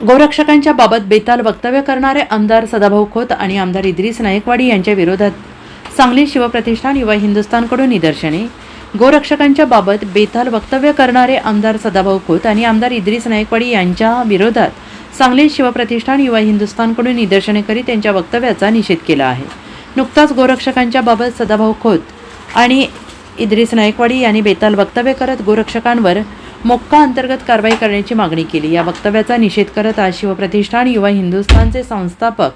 गोरक्षकांच्या बाबत बेताल वक्तव्य करणारे आमदार सदाभाऊ खोत आणि आमदार इद्रिस नायकवाडी यांच्या विरोधात सांगली शिवप्रतिष्ठान युवा हिंदुस्थानकडून निदर्शने. गोरक्षकांच्या बाबत बेताल वक्तव्य करणारे आमदार सदाभाऊ खोत आणि आमदार इद्रिस नायकवाडी यांच्या विरोधात सांगली शिवप्रतिष्ठान युवा हिंदुस्थानकडून निदर्शने करीत त्यांच्या वक्तव्याचा निषेध केला आहे. नुकताच गोरक्षकांच्या बाबत सदाभाऊ खोत आणि इद्रिस नायकवाडी यांनी बेताल वक्तव्य करत गोरक्षकांवर मोक्का अंतर्गत कारवाई करण्याची मागणी केली. या वक्तव्याचा निषेध करत आज शिवप्रतिष्ठान युवा हिंदुस्थानचे संस्थापक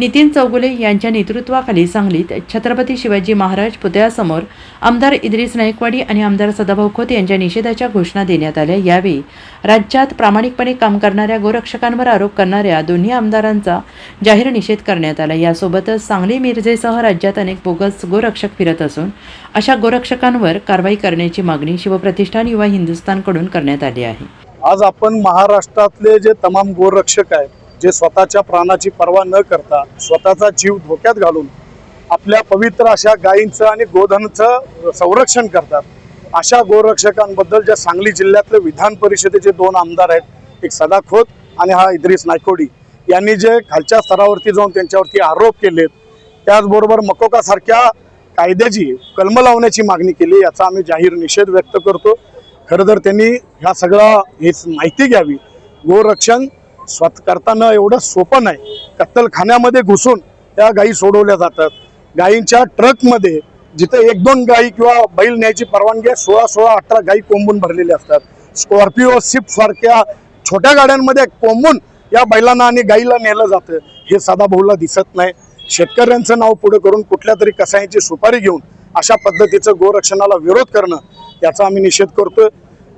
नितीन चौगुले यांच्या नेतृत्वाखाली सांगलीत छत्रपती शिवाजी महाराज पुतळ्यासमोर आमदार इद्रिस नायकवाडी आणि आमदार सदाभाऊ खोत यांच्या निषेधाच्या घोषणा देण्यात आल्या. यावेळी राज्यात प्रामाणिकपणे काम करणाऱ्या गोरक्षकांवर आरोप करणाऱ्या दोन्ही आमदारांचा जाहीर निषेध करण्यात आला. यासोबतच सांगली मिरजेसह राज्यात अनेक बोगस गोरक्षक फिरत असून अशा गोरक्षकांवर कारवाई करण्याची मागणी शिवप्रतिष्ठान युवा हिंदुस्थानकडून करण्यात आली आहे. आज आपण महाराष्ट्रातले जे तमाम गोरक्षक आहेत जे स्वतःच्या प्राणाची पर्वा न करता स्वतःचा जीव धोक्यात घालून आपल्या पवित्र अशा गायींचं आणि गोधनचं संरक्षण करतात. अशा गोरक्षकांबद्दल ज्या सांगली जिल्ह्यातले विधान परिषदेचे दोन आमदार आहेत एक सदा खोत आणि हा इद्रिस नायकोडी यांनी जे खालच्या स्तरावरती जाऊन त्यांच्यावरती आरोप केलेत त्याचबरोबर मकोकासारख्या कायद्याची कलम लावण्याची मागणी केली याचा आम्ही जाहीर निषेध व्यक्त करतो. खरं तर त्यांनी ह्या सगळा ही माहिती घ्यावी. गोरक्षण स्वत करताना एवढं सोपं नाही. कत्तलखान्यामध्ये घुसून त्या गायी सोडवल्या जातात. गायींच्या ट्रकमध्ये जिथे एक दोन गायी किंवा बैल न्यायची परवानगी आहे सोळा सोळा अठरा गायी कोंबून भरलेल्या असतात. स्कॉर्पिओ स्विफ्ट सारख्या छोट्या गाड्यांमध्ये कोंबून या बैलांना आणि गाईला नेलं जातं. हे सदाभाऊला दिसत नाही. शेतकऱ्यांचं नाव पुढे करून कुठल्या तरी कसाईची सुपारी घेऊन अशा पद्धतीचं गोरक्षणाला विरोध करणं याचा आम्ही निषेध करतोय.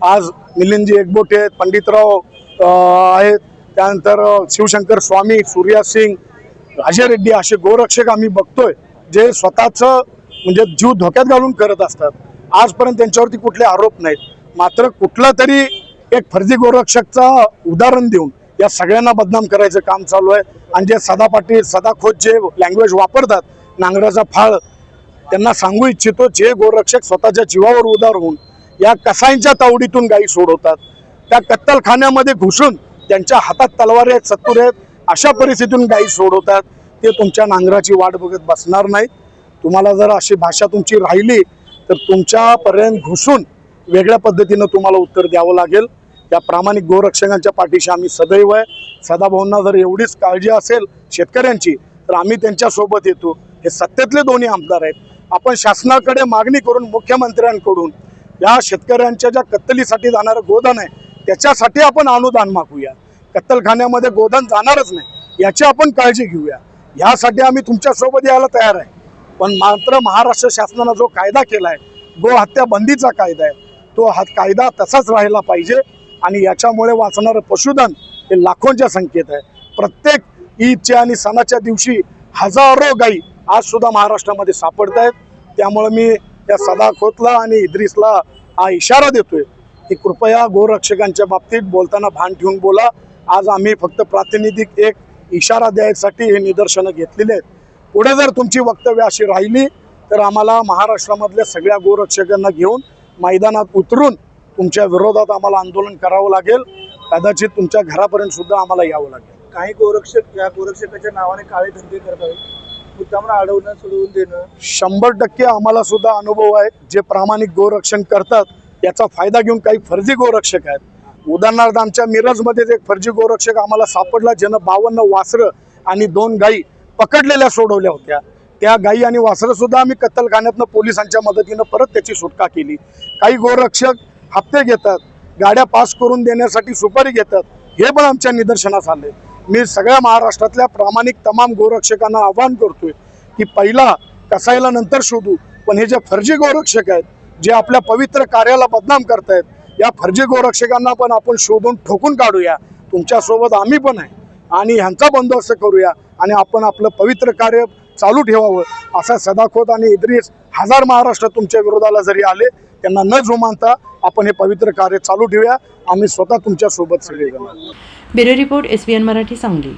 आज मिलिंदजी एकबोटे आहेत पंडितराव आहेत. त्यानंतर शिवशंकर स्वामी सूर्या सिंग राजे रेड्डी असे गोरक्षक आम्ही बघतोय जे स्वतःचं म्हणजे जीव धोक्यात घालून करत असतात. आजपर्यंत त्यांच्यावरती कुठले आरोप नाहीत. मात्र कुठला तरी एक फर्जी गोरक्षकचा उदाहरण देऊन या सगळ्यांना बदनाम करायचं काम चालू आहे. आणि जे सदा पाटील सदा खोत जे लँग्वेज वापरतात नांगराचा फाळ त्यांना सांगू इच्छितो जे गोरक्षक स्वतःच्या जीवावर उदार होऊन या कसाईंच्या तावडीतून गायी सोडवतात. त्या कत्तलखान्यामध्ये घुसून त्यांच्या हातात तलवार आहेत सत्तूर आहेत अशा परिस्थितीतून गायी सोडवतात. ते तुमच्या नांगराची वाट बघत बसणार नाहीत. तुम्हाला जर अशी भाषा तुमची राहिली तर तुमच्यापर्यंत घुसून वेगळ्या पद्धतीनं तुम्हाला उत्तर द्यावं लागेल. त्या प्रामाणिक गोरक्षकांच्या पाठीशी आम्ही सदैव आहे. सदाभाऊंना जर एवढीच काळजी असेल शेतकऱ्यांची तर आम्ही त्यांच्यासोबत येतो. हे सत्तेतले दोन्ही आमदार आहेत. आपण शासनाकडे मागणी करून मुख्यमंत्र्यांकडून या शेतकऱ्यांच्या ज्या कत्तलीसाठी जाणारं गोदान आहे त्याच्यासाठी आपण अनुदान मागूया. कत्तलखान्यामध्ये गोधन जाणारच नाही. याची आपण काळजी घेऊया. यासाठी आम्ही तुमच्यासोबत यायला तयार आहे. पण मात्र महाराष्ट्र शासनानं जो कायदा केला आहे गो हत्या बंदीचा कायदा आहे तो हा कायदा तसाच राहिला पाहिजे आणि याच्यामुळे वाचणारं पशुधन हे लाखोंच्या संख्येत आहे. प्रत्येक ईदच्या आणि सणाच्या दिवशी हजारो गाई आज सुद्धा महाराष्ट्रामध्ये सापडत आहेत त्यामुळे मी त्या सदा खोतला आणि इद्रिसला हा इशारा देतोय. की कृपया गोरक्षकांच्या बाबतीत बोलताना भान ठेवून बोला. आज आम्ही फक्त प्रातिनिधिक एक इशारा द्यायसाठी हे निदर्शनं घेतलेले आहेत. पुढे जर तुमची वक्तव्य अशी राहिली तर आम्हाला महाराष्ट्रामधल्या सगळ्या गोरक्षकांना घेऊन मैदानात उतरून तुमच्या विरोधात आम्हाला आंदोलन करावं लागेल. कदाचित तुमच्या घरापर्यंत सुद्धा आम्हाला यावं लागेल. काही गोरक्षक या गोरक्षकाच्या नावाने काळे धंदे करत आहेत मुद्दामनं अडवणं सोडवून देणं. शंभर टक्के आम्हाला सुद्धा अनुभव आहे. जे प्रामाणिक गोरक्षण करतात याचा फायदा घेऊन काही फर्जी गोरक्षक आहेत. उदाहरणार्थ आमच्या मिरजमध्येच एक फर्जी गोरक्षक आम्हाला सापडला. ज्यानं बावन्न वासरं आणि दोन गायी पकडलेल्या सोडवल्या होत्या. त्या गायी आणि वासरं सुद्धा आम्ही कत्तलखान्यातनं पोलिसांच्या मदतीनं परत त्याची सुटका केली. काही गोरक्षक हप्ते घेतात. गाड्या पास करून देण्यासाठी सुपारी घेतात. हे पण आमच्या निदर्शनास आले. मी सगळ्या महाराष्ट्रातल्या प्रामाणिक तमाम गोरक्षकांना आवाहन करतोय की पहिला कसायला नंतर शोधू. पण हे जे फर्जी गोरक्षक आहेत जे आपल्या पवित्र कार्याला बदनाम करतायत या फर्जी गोरक्षकांना पण आपण शोधून ठोकून काढूया. तुमच्यासोबत आम्ही पण आहे. आणि ह्यांचा बंदोबस्त करूया. आणि आपण आपलं पवित्र कार्य चालू ठेवावं असा सदाखोत आणि इद्रिस हजार महाराष्ट्र तुमच्या विरोधाला जरी आले त्यांना न जुमानता आपण हे पवित्र कार्य चालू ठेवूया. आम्ही स्वतः तुमच्यासोबत सगळेजण bureau report S Marathi Sangli.